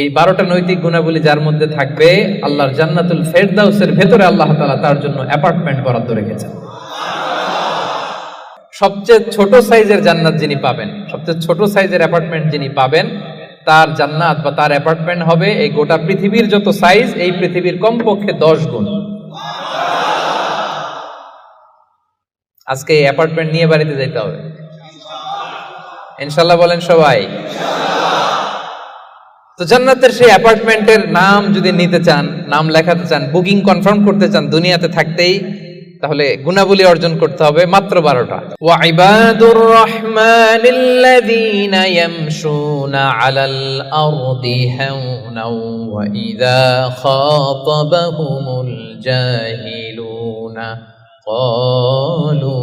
এই বারোটা নৈতিক গুণাবলী যার মধ্যে থাকবে আল্লাহর জান্নাতুল ফেরদাউসের ভেতরে আল্লাহ তালা তার জন্য অ্যাপার্টমেন্ট বরাদ্দ রেখেছেন। সবচেয়ে ছোট সাইজের জান্নাত যিনি পাবেন, সবচেয়ে ছোট সাইজের অ্যাপার্টমেন্ট যিনি পাবেন, তার জান্নাত বা তার অ্যাপার্টমেন্ট হবে এই গোটা পৃথিবীর যত সাইজ, এই পৃথিবীর কমপক্ষে দশ গুণ। আজকে এই অ্যাপার্টমেন্ট নিয়ে বাড়িতে যেতে হবে। ইনশাল্লাহ বলেন সবাই। তো জান্নাতের সেই অ্যাপার্টমেন্টের নাম যদি নিতে চান, নাম লেখাতে চান, বুকিং কনফার্ম করতে চান দুনিয়াতে থাকতেই, তাহলে গুণাবলী অর্জন করতে হবে মাত্র বারোটা। ওয়াইবাদুর রহমানিল্লাযীনা ইয়ামশুনা আলাল আরদি হাওনা ওয়া ইযা খাতাবাহুমুল জাহিলুনা। ক্বালু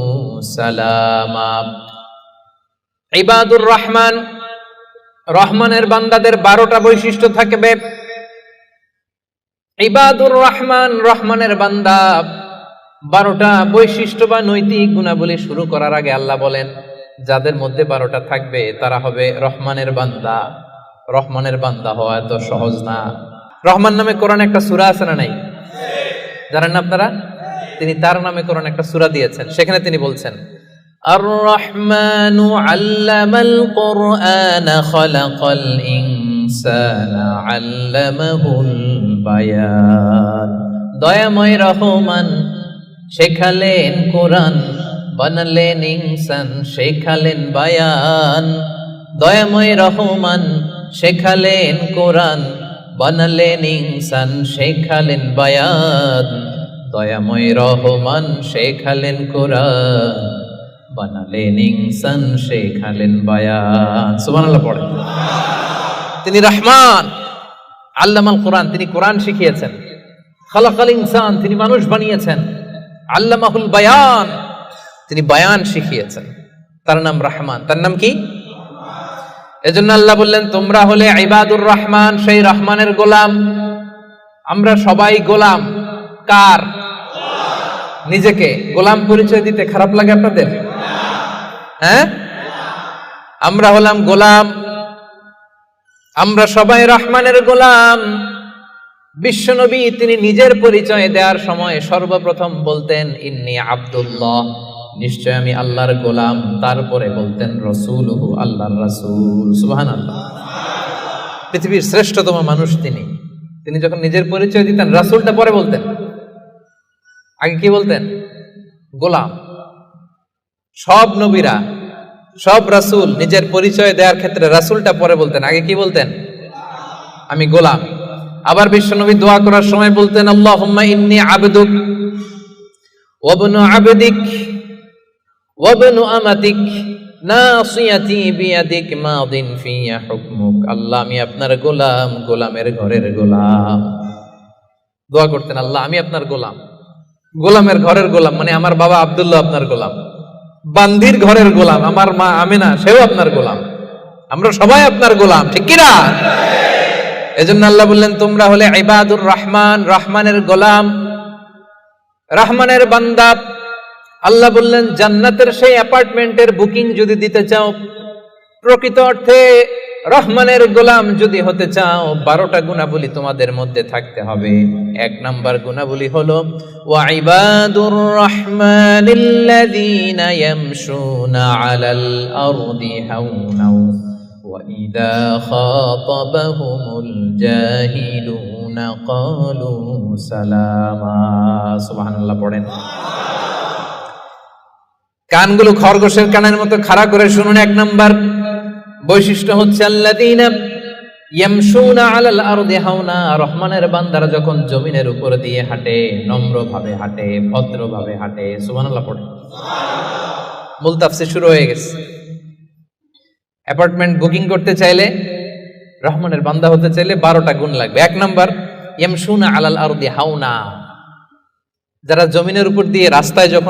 সালামা। ইবাদুর রহমান রহমানের বান্দাদের বারোটা বৈশিষ্ট্য থাকবে। ইবাদুর রহমান রহমানের বান্দা বারোটা বৈশিষ্ট্য বা নৈতিক গুণাবলী শুরু করার আগে আল্লাহ বলেন, যাদের মধ্যে বারোটা থাকবে তারা হবে রহমানের বান্দা। রহমানের বান্দা হওয়া এত সহজ না। রহমান নামে কোরআন একটা সুরা আছে না নাই? জানেন না আপনারা? তিনি তার নামে কোরআন একটা সুরা দিয়েছেন। সেখানে তিনি বলছেন الرحمن علم القرآن خلق الإنسان علمه البيان দয়াময় রহমান শেখালেন কোরআন বানালেন ইনসান শেখালেন বায়ান দয়াময় রহমান শেখালেন কোরআন বানালেন ইনসান শেখালেন বায়ান দয়াময় রহমান শেখালেন কোরআন তিনি রহমান, আল্লামাল কোরআন, তিনি কোরআন শিখিয়েছেন। খালাকাল ইনসান, তিনি মানুষ বানিয়েছেন। আল্লামাহুল বায়ান, তিনি বায়ান শিখিয়েছেন। তার নাম রহমান। তার নাম কি? এজন্য আল্লাহ বললেন, তোমরা হলে ইবাদুর রহমান, সেই রহমানের গোলাম। আমরা সবাই গোলাম। কার? নিজেকে। গোলাম পরিচয় দিতে খারাপ লাগে আপনাদের? হ্যাঁ? আমরা হলাম গোলাম। আমরা সবাই রহমানের গোলাম। বিশ্বনবী তিনি নিজের পরিচয় দেওয়ার সময় সর্বপ্রথম বলতেন, ইন্নি আব্দুল্লাহ। নিশ্চয় আমি আল্লাহর গোলাম। তারপরে বলতেন রসুল আল্লাহর রাসূল। সুবহান আল্লাহ পৃথিবীর শ্রেষ্ঠতম মানুষ তিনি। তিনি যখন নিজের পরিচয় দিতেন, রাসূলটা পরে বলতেন। আগে কি বলতেন? গোলাম। সব নবীরা, সব রাসূল নিজের পরিচয় দেওয়ার ক্ষেত্রে রাসূলটা পরে বলতেন। আগে কি বলতেন? আমি গোলাম। আবার বিশ্বনবী দোয়া করার সময় বলতেন ইন্নী আবদুক ওয়াবনু আবদিক ওয়াবনু আমাতিক আমি আপনার গোলাম। গোলামের ঘরের গোলাম মানে আমার বাবা আব্দুল্লাহ আপনার গোলাম। বান্দির ঘরের গোলাম, আমার মা আমিনা, সেও আপনার গোলাম। আমরা সবাই আপনার গোলাম, ঠিক কিনা? এজন্য আল্লাহ বললেন, তোমরা হলে ইবাদুর রহমান, রহমানের গোলাম, রহমানের বান্দাব আল্লাহ বললেন, জান্নাতের সেই অ্যাপার্টমেন্টের বুকিং যদি দিতে চাও, প্রকৃত অর্থে রহমানের গোলাম যদি হতে চাও বারোটা গুণাবলী তোমাদের মধ্যে থাকতে হবে এক নাম্বার গুণাবলী হলো ওয়াইবাদুর রহমানিল্লাযীনা ইয়ামশুনা আলাল আরদি হাওনাও وإذا خاطبهم الجاهلون قالوا سلاما سبحان الله পড়েন কানগুলো খরগোশের কানের মতো খাড়া করে শুনুন এক নাম্বার বৈশিষ্ট্য হচ্ছে রহমানের বান্দারা যখন জমিনের উপর দিয়ে হাঁটে, নম্রভাবে হাঁটে, ভদ্রভাবে হাঁটে পড়ে। শুরু হয়ে গেছে। অ্যাপার্টমেন্ট বুকিং করতে চাইলে, রহমানের বান্দা হতে চাইলে বারোটা গুণ লাগবে। এক নাম্বার ইয়ামশুনা আলাল আরদি হাওনা। যারা জমিনের উপর দিয়ে রাস্তায় যখন